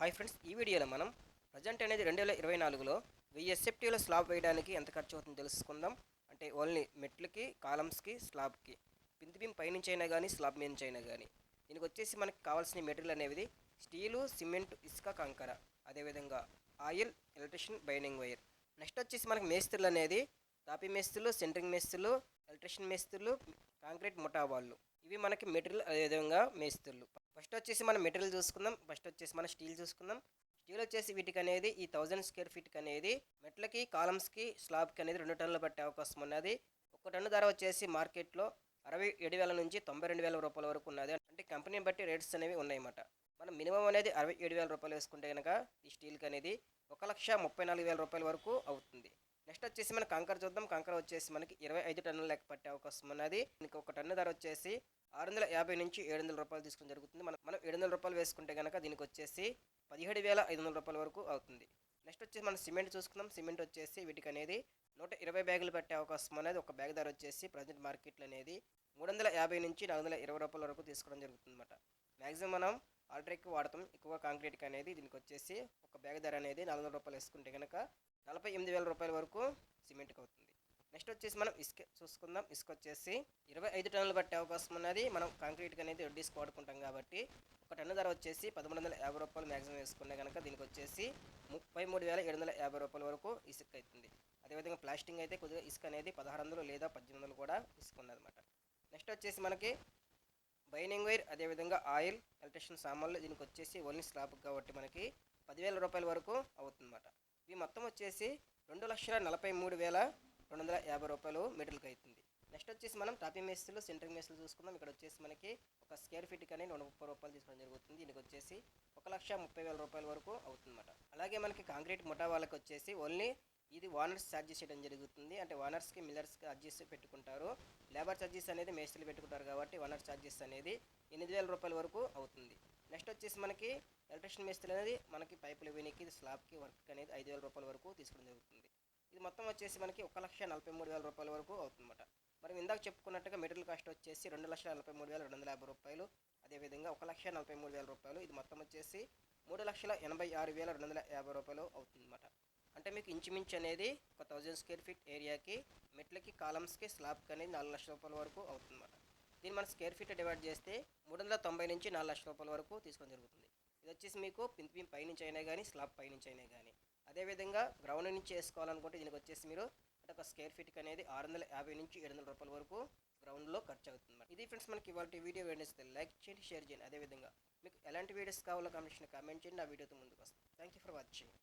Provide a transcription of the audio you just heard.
Hi friends ఈ వీడియోలో మనం ప్రజెంట్ అనేది రెండు వేల ఇరవై నాలుగులో వెయ్యి ఎస్ఎఫ్టీలో స్లాబ్ వేయడానికి ఎంత ఖర్చు అవుతుందో తెలుసుకుందాం. అంటే ఓన్లీ మెట్లకి కాలమ్స్కి స్లాబ్కి. పింతి బీమ్ పైనుంచి అయినా కానీ స్లాబ్ మీద నుంచి అయినా కానీ దీనికి వచ్చేసి మనకి కావాల్సిన మెటీరియల్ అనేది స్టీలు సిమెంట్ ఇసుక కంకర. అదేవిధంగా oil electrician binding wire. Next వచ్చేసి మనకి మేస్త్రులు అనేది తాపి మేస్త్రులు సెంటరింగ్ మేస్త్రులు ఎలక్ట్రిషియన్ మేస్త్రులు కాంక్రీట్ ముఠా వాళ్ళు. ఇవి మనకి మెటీరియల్ అదేవిధంగా మేస్త్రులు ఫస్ట్ వచ్చేసి మనం మెటీరియల్ చూసుకుందాం. ఫస్ట్ వచ్చేసి మనం స్టీల్ చూసుకుందాం. స్టీల్ వచ్చేసి వీటికి అనేది ఈ థౌజండ్ స్క్వేర్ ఫీట్కి అనేది మెట్లకి కాలమ్స్కి స్లాబ్కి అనేది రెండు టన్నులు పట్టే అవకాశం ఉన్నది. ఒక టన్ను ధర వచ్చేసి మార్కెట్లో అరవై ఏడు వేల నుంచి తొంభై రెండు వేల రూపాయల వరకు ఉన్నది. అంటే కంపెనీని బట్టి రేట్స్ అనేవి ఉన్నాయన్నమాట. మనం మినిమం అనేది అరవై ఏడు వేల రూపాయలు వేసుకుంటే కనుక ఈ స్టీల్కి అనేది ఒక లక్ష ముప్పై నాలుగు వేల రూపాయల వరకు అవుతుంది. నెక్స్ట్ వచ్చేసి మన కంకర చూద్దాం. కంకర వచ్చేసి మనకి ఇరవై ఐదు టన్నుల లెక్క పట్టే అవకాశం ఉన్నది. దీనికి ఒక టన్ను ధర వచ్చేసి ఆరు వందల యాభై నుంచి ఏడు వందల రూపాయలు తీసుకుని జరుగుతుంది. మనం మనం ఏడు వందల రూపాయలు వేసుకుంటే కనుక దీనికి వచ్చేసి పదిహేడు వేల ఐదు వందల రూపాయల వరకు అవుతుంది. నెక్స్ట్ వచ్చేసి మనం సిమెంట్ చూసుకుందాం. సిమెంట్ వచ్చేసి వీటికి అనేది నూట ఇరవై బ్యాగులు పెట్టే అవకాశం అనేది ఒక బ్యాగ్ ధర వచ్చేసి ప్రజెంట్ మార్కెట్లో అనేది మూడు వందల యాభై నుంచి నాలుగు వందల ఇరవై రూపాయల వరకు తీసుకోవడం జరుగుతుంది అనమాట మ్యాక్సిమం మనం ఆల్ట్రెక్ వాడతాం. ఎక్కువ కాంక్రీట్కి అనేది దీనికి వచ్చేసి ఒక బ్యాగ్ ధర అనేది నాలుగు వందల రూపాయలు వేసుకుంటే కనుక నలభై ఎనిమిది వేల రూపాయల వరకు సిమెంట్కి అవుతుంది నెక్స్ట్ వచ్చేసి మనం ఇసుక చూసుకుందాం. ఇసుక వచ్చేసి ఇరవై ఐదు టన్నులు పట్టే అవకాశం ఉన్నది. మనం కాంక్రీట్కి అనేది వడ్డీస్కి వాడుకుంటాం కాబట్టి ఒక టన్ను ధర వచ్చేసి పదమూడు వందల యాభై రూపాయలు మ్యాక్సిమం వేసుకునే కనుక దీనికి వచ్చేసి ముప్పై మూడు వేల ఏడు వందల యాభై రూపాయల వరకు ఇసుక అవుతుంది. అదేవిధంగా ప్లాస్టింగ్ అయితే కొద్దిగా ఇసుక అనేది పదహారు వందలు లేదా పద్దెనిమిది వందలు కూడా ఇసుక ఉన్నదన్నమాట. నెక్స్ట్ వచ్చేసి మనకి బైనింగ్ వైర్ అదేవిధంగా ఆయిల్ ఎలక్ట్రిషన్ సామాన్లు దీనికి వచ్చేసి ఓన్లీ స్లాబ్ కాబట్టి మనకి పదివేల రూపాయల వరకు అవుతుందన్నమాట. ఇవి మొత్తం వచ్చేసి రెండు లక్షల నలభై మూడు వేల రెండు వందల యాభై రూపాయలు మెటీరియల్కి అవుతుంది. నెక్స్ట్ వచ్చేసి మనం టాపింగ్ మేస్త్రులు సెంటరింగ్ మేస్త్రులు చూసుకుందాం. ఇక్కడ వచ్చేసి మనకి ఒక స్క్వేర్ ఫీట్ కానీ రెండు ముప్పై రూపాయలు తీసుకోవడం జరుగుతుంది. దీనికి వచ్చేసి ఒక లక్ష ముప్పై వేల రూపాయల వరకు అవుతుందన్నమాట. అలాగే మనకి కాంక్రీట్ ముఠా వాళ్ళకి వచ్చేసి ఓన్లీ ఇది ఓనర్స్ ఛార్జెస్ చేయడం జరుగుతుంది. అంటే ఓనర్స్కి మిల్లర్స్కి ఛార్జెస్ పెట్టుకుంటారు. లేబర్ ఛార్జెస్ అనేది మేస్త్రులు పెట్టుకుంటారు కాబట్టి ఓనర్ ఛార్జెస్ అనేది ఎనిమిది వేల రూపాయల వరకు అవుతుంది. నెక్స్ట్ వచ్చేసి మనకి ఎలక్ట్రిషియన్ మేస్త్రి అనేది మనకి పైపులు వెనికి స్లాబ్కి వర్క్ అనేది ఐదు వేల రూపాయల వరకు తీసుకోవడం జరుగుతుంది. ఇది మొత్తం వచ్చేసి మనకి ఒక లక్ష నలభై మూడు వేల రూపాయల వరకు అవుతుందన్నమాట. మరి ఇందాక చెప్పుకున్నట్టుగా మెటీరియల్ కాస్ట్ వచ్చేసి రెండు లక్షల నలభై మూడు వేల రెండు వందల యాభై రూపాయలు. అదేవిధంగా ఒక లక్ష నలభై మూడు వేల రూపాయలు. ఇది మొత్తం వచ్చేసి మూడు లక్షల ఎనభై ఆరు వేల రెండు వందల యాభై రూపాయలు అవుతుందన్నమాట. అంటే మీకు ఇంచుమించు అనేది ఒక థౌజండ్ స్క్వేర్ ఫీట్ ఏరియాకి మెట్లకి కాలమ్స్కి స్లాబ్కి అనేది నాలుగు లక్షల రూపాయల వరకు అవుతుందన్నమాట. దీన్ని మనం స్క్వేర్ ఫీట్ డివైడ్ చేస్తే మూడు వందల తొంభై నుంచి నాలుగు లక్షల రూపాయల వరకు తీసుకోవడం జరుగుతుంది. ఇది వచ్చేసి మీకు పింక్ పైనుంచి అయినా కానీ స్లాబ్ పైనుంచి అయినా కానీ అదేవిధంగా గ్రౌండ్ నుంచి వేసుకోవాలనుకుంటే దీనికి వచ్చేసి మీరు అంటే ఒక స్క్వేర్ ఫీట్కి అనేది ఆరు వందల యాభై నుంచి ఏడు వందల రూపాయల వరకు గ్రౌండ్లో ఖర్చు అవుతుంది ఇది ఫ్రెండ్స్ మనకి ఇవాళ వీడియో వేడిస్తే లైక్ చేయండి షేర్ చేయండి. అదేవిధంగా మీకు ఎలాంటి వీడియోస్ కావాలో కమిషన్ కామెంట్ చేయండి. ఆ వీడియోతో ముందుకు వస్తాం. Thank you for watching.